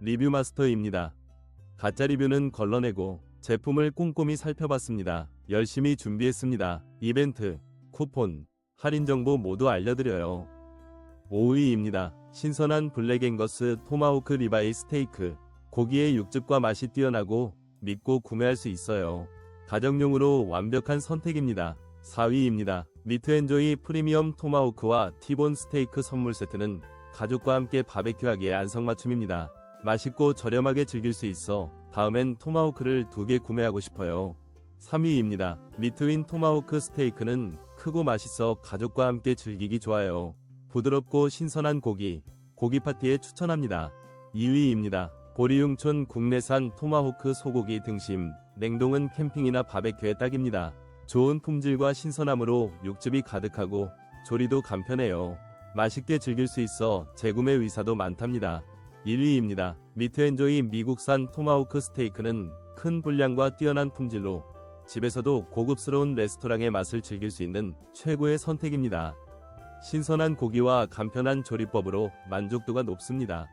리뷰 마스터입니다. 가짜 리뷰는 걸러내고 제품을 꼼꼼히 살펴봤습니다. 열심히 준비했습니다. 이벤트, 쿠폰, 할인 정보 모두 알려드려요. 5위입니다. 신선한 블랙앵거스 토마호크 리바이 스테이크. 고기의 육즙과 맛이 뛰어나고 믿고 구매할 수 있어요. 가정용으로 완벽한 선택입니다. 4위입니다. 미트엔조이 프리미엄 토마호크와 티본 스테이크 선물 세트는 가족과 함께 바베큐하기에 안성맞춤입니다. 맛있고 저렴하게 즐길 수 있어 다음엔 토마호크를 두 개 구매하고 싶어요. 3위입니다. 미트윈 토마호크 스테이크는 크고 맛있어 가족과 함께 즐기기 좋아요. 부드럽고 신선한 고기, 고기 파티에 추천합니다. 2위입니다. 보리융촌 국내산 토마호크 소고기 등심, 냉동은 캠핑이나 바베큐에 딱입니다. 좋은 품질과 신선함으로 육즙이 가득하고 조리도 간편해요. 맛있게 즐길 수 있어 재구매 의사도 많답니다. 1위입니다. 미트엔조이 미국산 토마호크 스테이크는 큰 분량과 뛰어난 품질로 집에서도 고급스러운 레스토랑의 맛을 즐길 수 있는 최고의 선택입니다. 신선한 고기와 간편한 조리법으로 만족도가 높습니다.